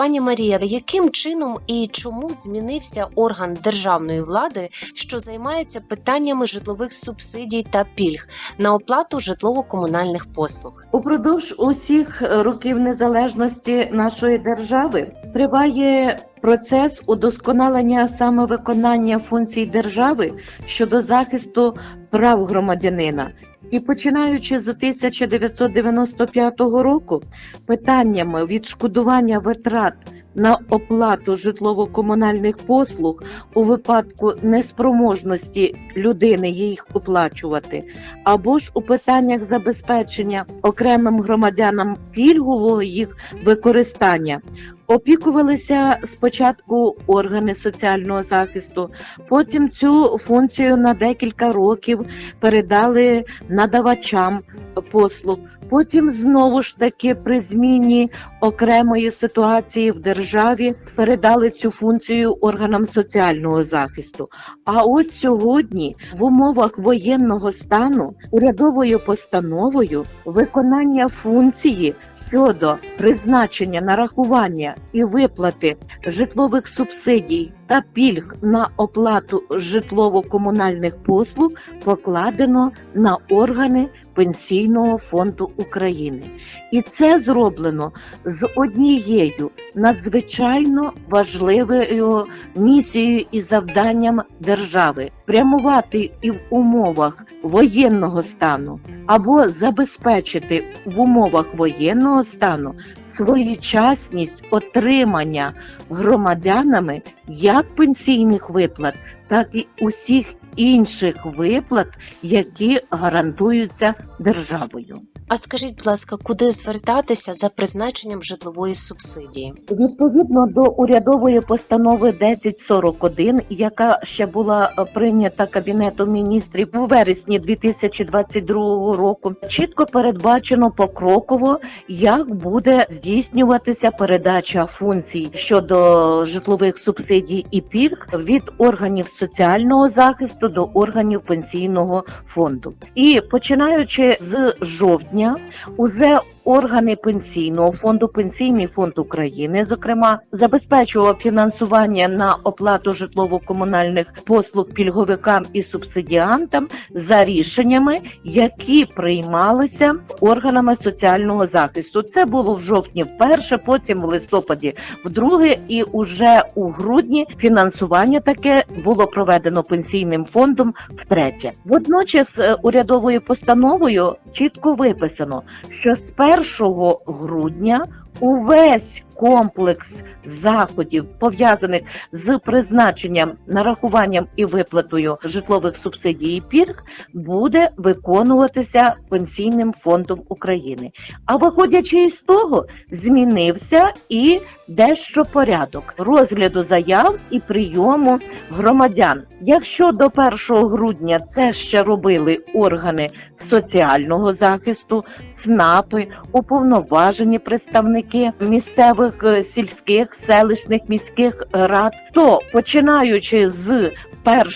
Пані Марія, яким чином і чому змінився орган державної влади, що займається питаннями житлових субсидій та пільг на оплату житлово-комунальних послуг? Упродовж усіх років незалежності нашої держави триває процес удосконалення самовиконання функцій держави щодо захисту прав громадянина. І починаючи з 1995 року, питаннями відшкодування витрат на оплату житлово-комунальних послуг у випадку неспроможності людини їх оплачувати, або ж у питаннях забезпечення окремим громадянам пільгового їх використання. Опікувалися спочатку органи соціального захисту, потім цю функцію на декілька років передали надавачам послуг. Потім знову ж таки при зміні окремої ситуації в державі передали цю функцію органам соціального захисту. А ось сьогодні в умовах воєнного стану урядовою постановою виконання функції щодо призначення нарахування і виплати житлових субсидій та пільг на оплату житлово-комунальних послуг покладено на органи Пенсійного фонду України. І це зроблено з однією надзвичайно важливою місією і завданням держави прямувати і в умовах воєнного стану або забезпечити в умовах воєнного стану своєчасність отримання громадянами як пенсійних виплат, так і усіх інших виплат, які гарантуються державою. А скажіть, будь ласка, куди звертатися за призначенням житлової субсидії? Відповідно до урядової постанови 1041, яка ще була е, прийнята кабінетом міністрів у вересні 2022 року, чітко передбачено покроково, як буде здійснюватися передача функцій щодо житлових субсидій і пільг від органів соціального захисту до органів пенсійного фонду. І починаючи з жовтня, уже органи пенсійного фонду, пенсійний фонд України, зокрема, забезпечував фінансування на оплату житлово-комунальних послуг пільговикам і субсидіантам за рішеннями, які приймалися органами соціального захисту. Це було в жовтні вперше, потім в листопаді вдруге, і уже у грудні фінансування таке було проведено пенсійним фондом втретє. Водночас е, урядовою постановою чітко виписано, що з 1 грудня увесь комплекс заходів пов'язаних з призначенням, нарахуванням і виплатою житлових субсидій і пільг буде виконуватися пенсійним фондом України. А виходячи із того, змінився і дещо порядок розгляду заяв і прийому громадян. Якщо до 1 грудня це ще робили органи соціального захисту, ЦНАПи, уповноважені представники місцевих е, сільських, селищних міських рад, то починаючи з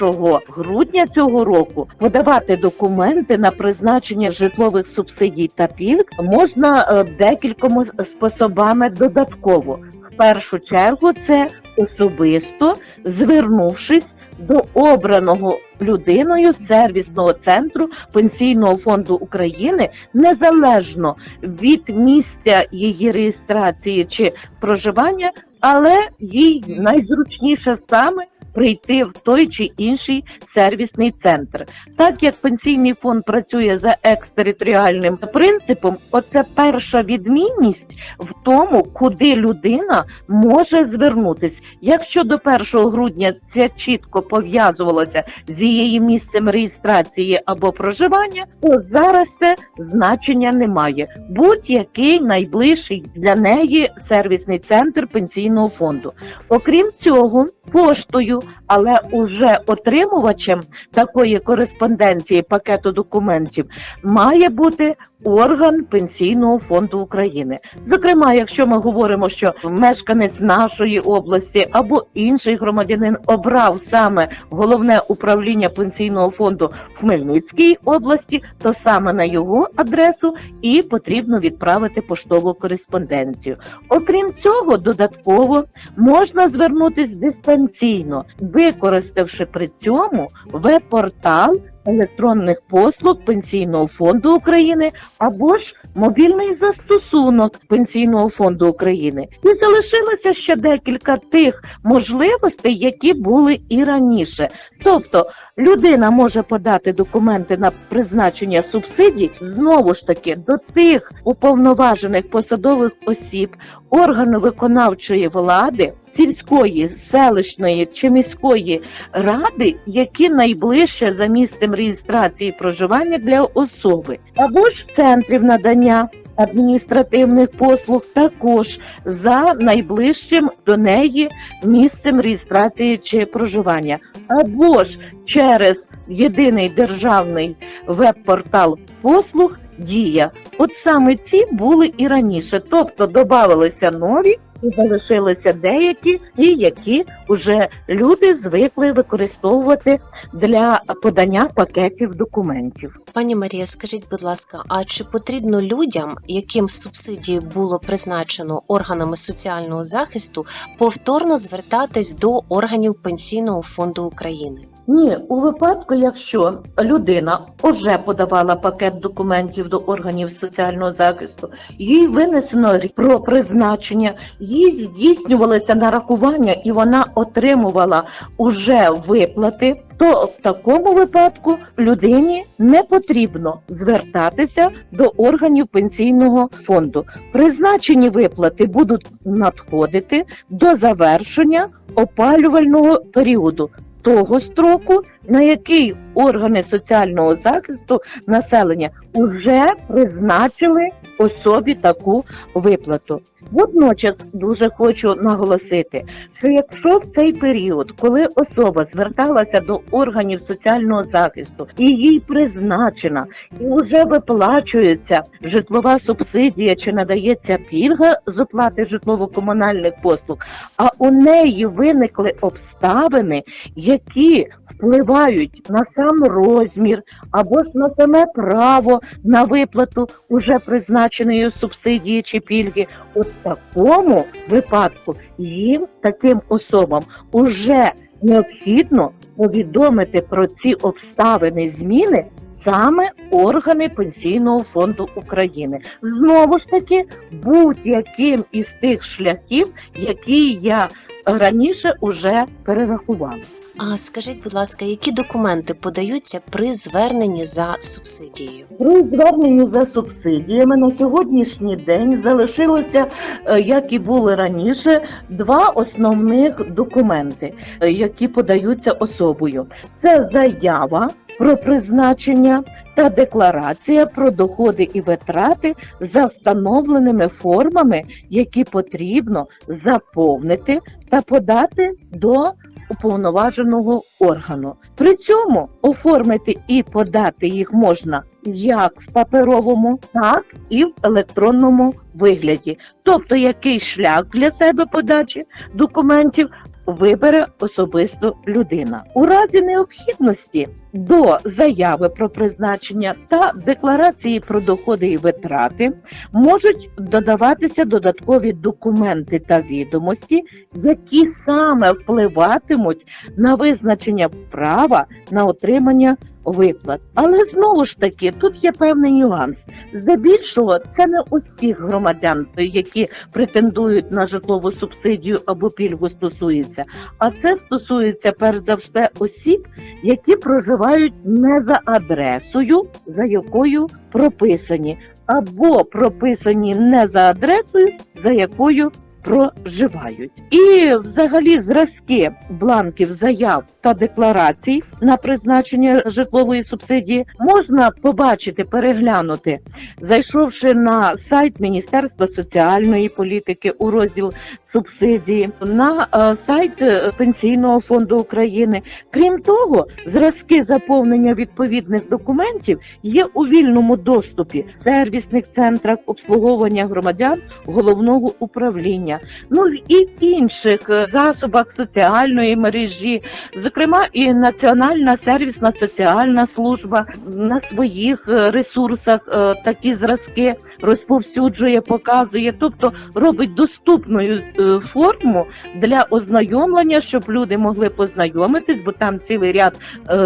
1 грудня цього року подавати документи на призначення житлових субсидій та пільг можна е, декількома способами додатково. В першу чергу це особисто звернувшись до обраного людиною сервісного центру Пенсійного фонду України незалежно від місця її реєстрації чи проживання, але їй найзручніше саме прийти в той чи інший сервісний центр. Так як пенсійний фонд працює за екстериторіальним принципом, оце перша відмінність в тому, куди людина може звернутись. Якщо до 1 грудня це чітко пов'язувалося з її місцем реєстрації або проживання, то зараз це значення немає. Будь-який найближчий для неї сервісний центр пенсійного фонду. Окрім цього, поштою але уже отримувачем такої кореспонденції пакету документів має бути орган пенсійного фонду України. Зокрема, якщо ми говоримо, що мешканець нашої області або інший громадянин обрав саме головне управління пенсійного фонду в Хмельницькій області, то саме на його адресу і потрібно відправити поштову кореспонденцію. Окрім цього, додатково можна звернутися дистанційно, використавши при цьому веб-портал електронних послуг Пенсійного фонду України або ж мобільний застосунок Пенсійного фонду України. І залишилося ще декілька тих можливостей, які були і раніше. Тобто людина може подати документи на призначення субсидій знову ж таки до тих уповноважених посадових осіб органу виконавчої влади. Сільської, селищної чи міської ради, які найближче за місцем реєстрації проживання для особи, або ж центрів надання адміністративних послуг, також за найближчим до неї місцем реєстрації чи проживання, або ж через єдиний державний веб-портал послуг Дія. От саме ці були і раніше, тобто додавалися нові і залишилися деякі, ті, які вже люди звикли використовувати для подання пакетів документів. Пані Марія, скажіть, будь ласка, а чи потрібно людям, яким субсидії було призначено органами соціального захисту, повторно звертатись до органів Пенсійного фонду України? Ні, у випадку, якщо людина вже подавала пакет документів до органів соціального захисту, їй винесено про призначення, їй здійснювалося нарахування і вона отримувала уже виплати, то в такому випадку людині не потрібно звертатися до органів пенсійного фонду. Призначені виплати будуть надходити до завершення опалювального періоду того строку, на який органи соціального захисту населення вже призначили особі таку виплату. Водночас дуже хочу наголосити, що якщо в цей період, коли особа зверталася до органів соціального захисту і їй призначена і вже виплачується житлова субсидія чи надається пільга з оплати житлово-комунальних послуг, а у неї виникли обставини, які впливають на сам розмір або ж на саме право на виплату уже призначеної субсидії чи пільги. От такому випадку їм таким особам уже необхідно повідомити про ці обставини зміни саме органи Пенсійного фонду України. Знову ж таки, будь-яким із тих шляхів, які я раніше уже перерахувала. А скажіть, будь ласка, які документи подаються при зверненні за субсидією? При зверненні за субсидіями на сьогоднішній день залишилося, е, як і були раніше, два основних документи, е, які подаються особою. Це заява про призначення та декларація про доходи і витрати за встановленими формами, які потрібно заповнити та подати до уповноваженого органу. При цьому оформити і подати їх можна як в паперовому, так і в електронному вигляді. Тобто, який шлях для себе подачі документів вибере особисто людина. У разі необхідності до заяви про призначення та декларації про доходи і витрати можуть додаватися додаткові документи та відомості, які саме впливатимуть на визначення права на отримання виплат. Але знову ж таки, тут є певний нюанс. Здебільшого, це не усіх громадян, які претендують на житлову субсидію або пільгу стосується, а це стосується перш за все осіб, які проживають не за адресою, за якою прописані, або прописані не за адресою, за якою проживають. І взагалі зразки бланків заяв та декларацій на призначення житлової субсидії можна побачити, переглянути, зайшовши на сайт Міністерства соціальної політики у розділ субсидії на е, сайт е, Пенсійного фонду України. Крім того, зразки заповнення відповідних документів є у вільному доступі в сервісних центрах обслуговування громадян головного управління, ну і в інших е, засобах соціальної мережі, зокрема і Національна сервісна соціальна служба на своїх е, ресурсах е, такі зразки розповсюджує, показує, тобто робить доступною форму для ознайомлення, щоб люди могли познайомитись, бо там цілий ряд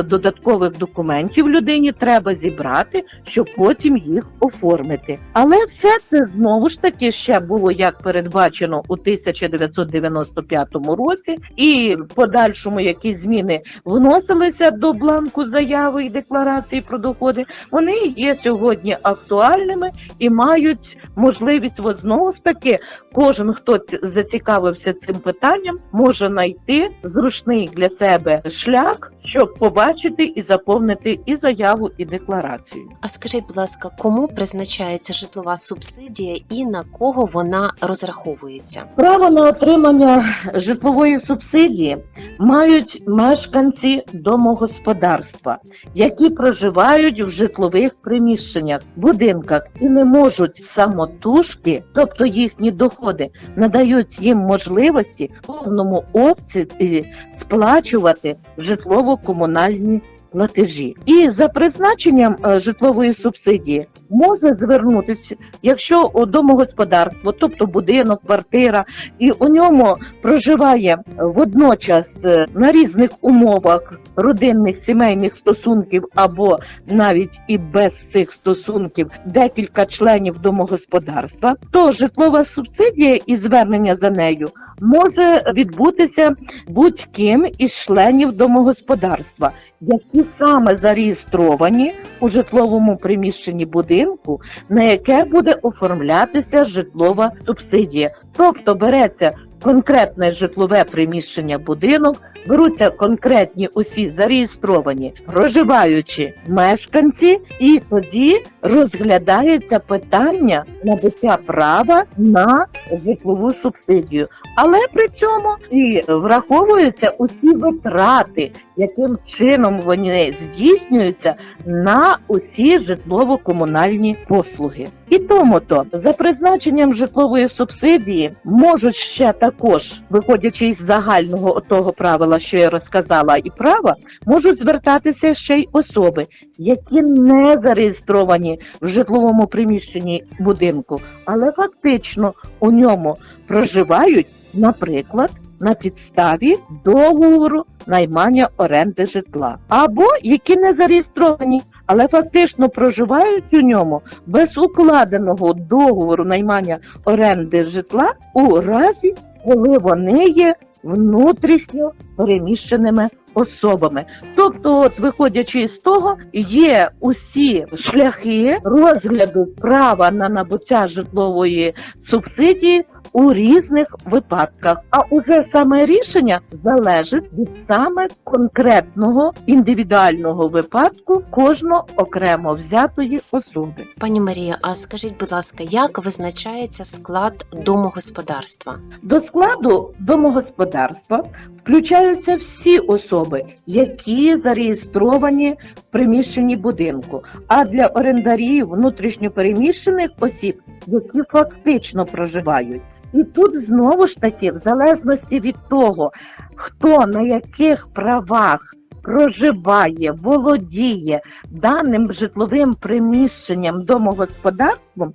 додаткових документів людині треба зібрати, щоб потім їх оформити. Але все це знову ж таки ще було як передбачено у 1995 році, і подальшому якісь зміни вносилися до бланку заяви і декларації про доходи. Вони є сьогодні актуальними і мають можливість знову ж таки кожен, хто зацікавився цим питанням, може знайти зручний для себе шлях, щоб побачити і заповнити і заяву, і декларацію. А скажіть, будь ласка, кому призначається житлова субсидія і на кого вона розраховується? Право на отримання житлової субсидії мають мешканці домогосподарства, які проживають в житлових приміщеннях, будинках і не можуть самотужки, тобто їхні доходи, надають їм можливості в повному обсязі сплачувати житлово-комунальні платежі. І за призначенням е, житлової субсидії може звернутися, якщо у домогосподарство, тобто будинок, квартира, і у ньому проживає водночас е, на різних умовах родинних сімейних стосунків або навіть і без цих стосунків декілька членів домогосподарства, то житлова субсидія і звернення за нею може відбутися будь-ким із членів домогосподарства, які саме зареєстровані у житловому приміщенні будинку, на яке буде оформлятися житлова субсидія. Тобто береться конкретне житлове приміщення будинок, беруться конкретні усі зареєстровані проживаючі мешканці, і тоді розглядається питання набуття права на житлову субсидію. Але при цьому і враховуються усі витрати, яким чином вони здійснюються на усі житлово-комунальні послуги. І тому то за призначенням житлової субсидії можуть ще також, виходячи із загального того правила, що я розказала, і права, можуть звертатися ще й особи, які не зареєстровані в житловому приміщенні будинку, але фактично у ньому проживають, наприклад, на підставі договору наймання оренди житла, або які не зареєстровані, але фактично проживають у ньому без укладеного договору наймання оренди житла у разі, коли вони є внутрішньо переміщеними особами. Тобто, от виходячи з того, є усі шляхи розгляду права на набуття житлової субсидії у різних випадках. А уже саме рішення залежить від саме конкретного індивідуального випадку кожного окремо взятої особи. Пані Марія, а скажіть, будь ласка, як визначається склад домогосподарства? До складу домогосподарства включаються всі особи, які зареєстровані в приміщенні будинку. А для орендарів внутрішньопереміщених осіб, які фактично проживають. І тут знову ж таки, в залежності від того, хто на яких правах проживає, володіє даним житловим приміщенням домогосподарством,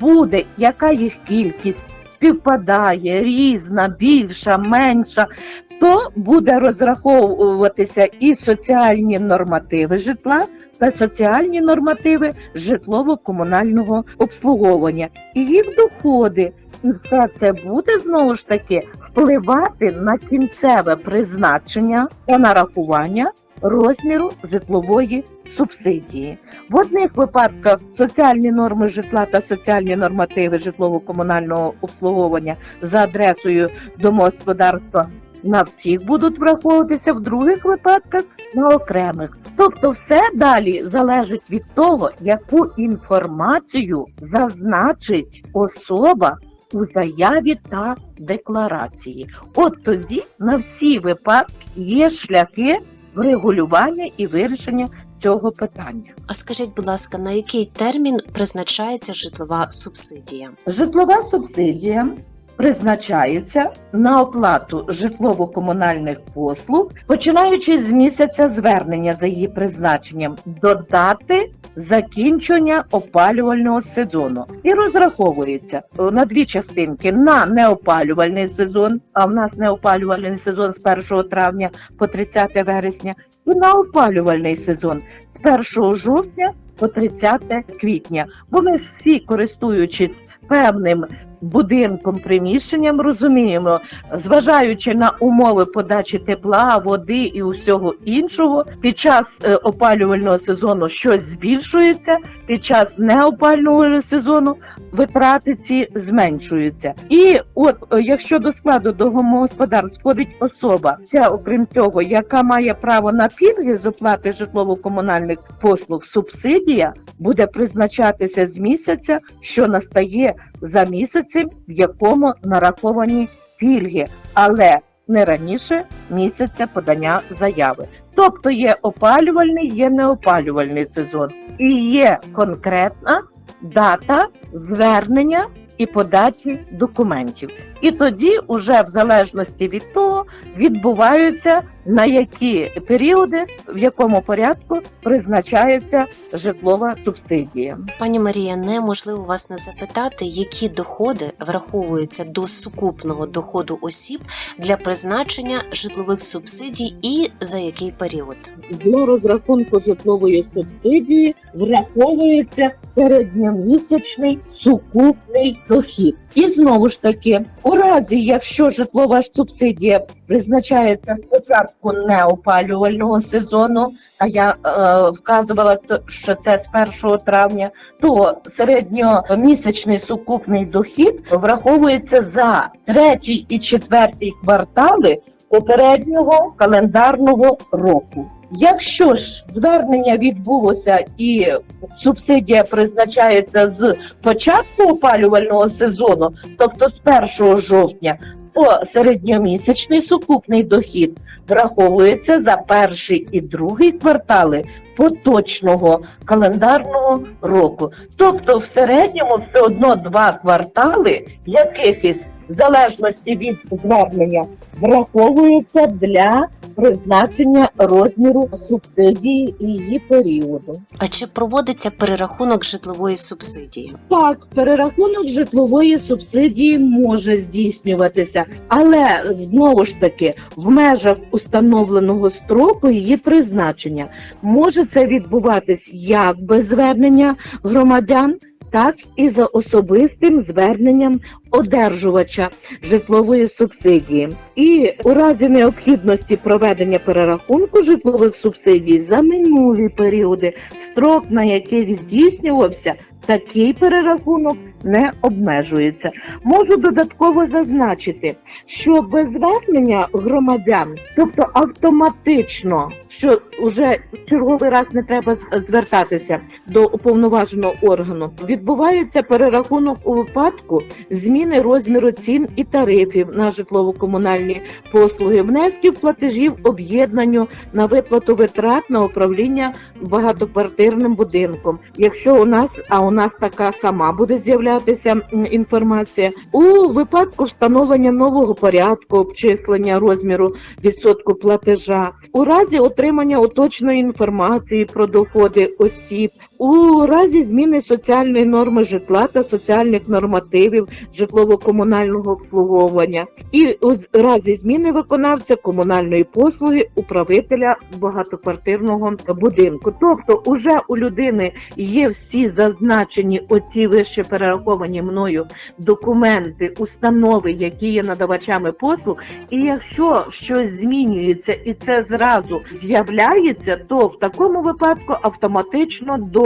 буде яка їх кількість співпадає, різна, більша, менша, то буде розраховуватися і соціальні нормативи житла. Та соціальні нормативи житлово-комунального обслуговування і їх доходи, і все це буде знову ж таки впливати на кінцеве призначення та нарахування розміру житлової субсидії. В одних випадках соціальні норми житла та соціальні нормативи житлово-комунального обслуговування за адресою домогосподарства на всіх будуть враховуватися, в других випадках на окремих. Тобто, все далі залежить від того, яку інформацію зазначить особа у заяві та декларації. От тоді на всі випадки є шляхи врегулювання і вирішення цього питання. А скажіть, будь ласка, на який термін призначається житлова субсидія? Житлова субсидія призначається на оплату житлово-комунальних послуг, починаючи з місяця звернення за її призначенням до дати закінчення опалювального сезону і розраховується е, на дві частинки на неопалювальний сезон. А в нас неопалювальний сезон з 1 травня по 30 вересня, і на опалювальний сезон з 1 жовтня по 30 квітня. Бо ми всі користуючись певним будинком, приміщенням, розуміємо, зважаючи на умови подачі тепла, води і усього іншого, під час е, опалювального сезону щось збільшується, під час неопалювального сезону витрати ці зменшуються. І от е, якщо до складу домогосподарств входить особа, ця окрім цього, яка має право на пільги з оплати житлово-комунальних послуг, субсидія буде призначатися з місяця, що настає за місяцем, в якому нараховані пільги, але не раніше місяця подання заяви. Тобто є опалювальний, є неопалювальний сезон, і є конкретна дата звернення і подачі документів. І тоді, уже в залежності від того, відбуваються на які періоди, в якому порядку призначається житлова субсидія. Пані Марія, неможливо вас не запитати, які доходи враховуються до сукупного доходу осіб для призначення житлових субсидій і за який період? Для розрахунку житлової субсидії враховується середньомісячний сукупний дохід. І знову ж таки, у разі, якщо житлова субсидія призначається спочатку неопалювального сезону, а я е, вказувала, що це з 1 травня, то середньомісячний сукупний дохід враховується за третій і четвертий квартали попереднього календарного року. Якщо ж звернення відбулося і субсидія призначається з початку опалювального сезону, тобто з 1 жовтня, то середньомісячний сукупний дохід враховується за перший і другий квартали поточного календарного року. Тобто, в середньому все одно два квартали якихось в залежності від звернення враховується для призначення розміру субсидії і її періоду. А чи проводиться перерахунок житлової субсидії? Так, перерахунок житлової субсидії може здійснюватися, але знову ж таки в межах установленого строку її призначення може це відбуватись як без звернення громадян, так і за особистим зверненням одержувача житлової субсидії. І у разі необхідності проведення перерахунку житлових субсидій за минулі періоди, строк на який здійснювався, такий перерахунок не обмежується. Можу додатково зазначити, що без звернення громадян, тобто автоматично, що вже в черговий раз не треба звертатися до уповноваженого органу, відбувається перерахунок у випадку зміни розміру цін і тарифів на житлово-комунальні послуги, внесків платежів об'єднанню на виплату витрат на управління багатоквартирним будинком. Якщо у нас, а у нас така сама буде з'являтися інформація, у випадку встановлення нового порядку обчислення розміру відсотку платежа, у разі отримання уточної інформації про доходи осіб, у разі зміни соціальної норми житла та соціальних нормативів житлово-комунального обслуговування, і у разі зміни виконавця комунальної послуги управителя багатоквартирного будинку. Тобто, уже у людини є всі зазначені оці вище перераховані мною документи, установи, які є надавачами послуг. І якщо щось змінюється і це зразу з'являється, то в такому випадку автоматично до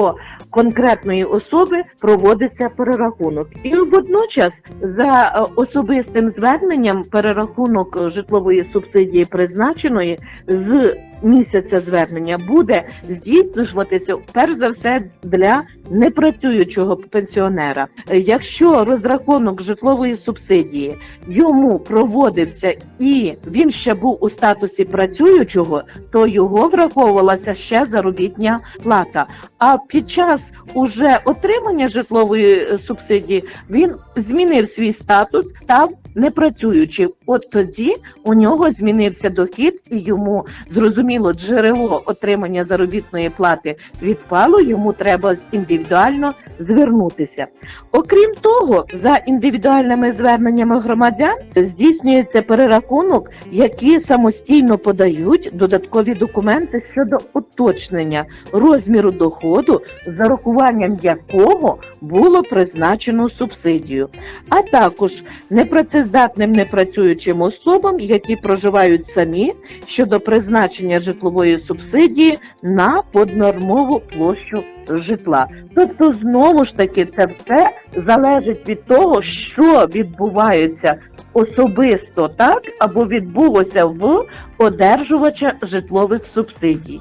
конкретної особи проводиться перерахунок. І водночас за е, особистим зверненням перерахунок житлової субсидії призначеної з місяця звернення буде здійснюватися перш за все для непрацюючого пенсіонера. Якщо розрахунок житлової субсидії йому проводився і він ще був у статусі працюючого, то його враховувалася ще заробітня плата. А під час уже отримання житлової е, субсидії він змінив свій статус, став непрацюючим. От тоді у нього змінився дохід, і йому зрозуміло джерело отримання заробітної плати відпало. Йому треба індивідуально звернутися. Окрім того, за індивідуальними зверненнями громадян здійснюється перерахунок, які самостійно подають додаткові документи щодо уточнення розміру доходу, зарахуванням якого було призначено субсидію, а також непрацездатним непрацюючим особам, які проживають самі щодо призначення житлової субсидії на поднормову площу житла. Тобто, знову ж таки, це все залежить від того, що відбувається особисто так або відбулося в одержувача житлових субсидій.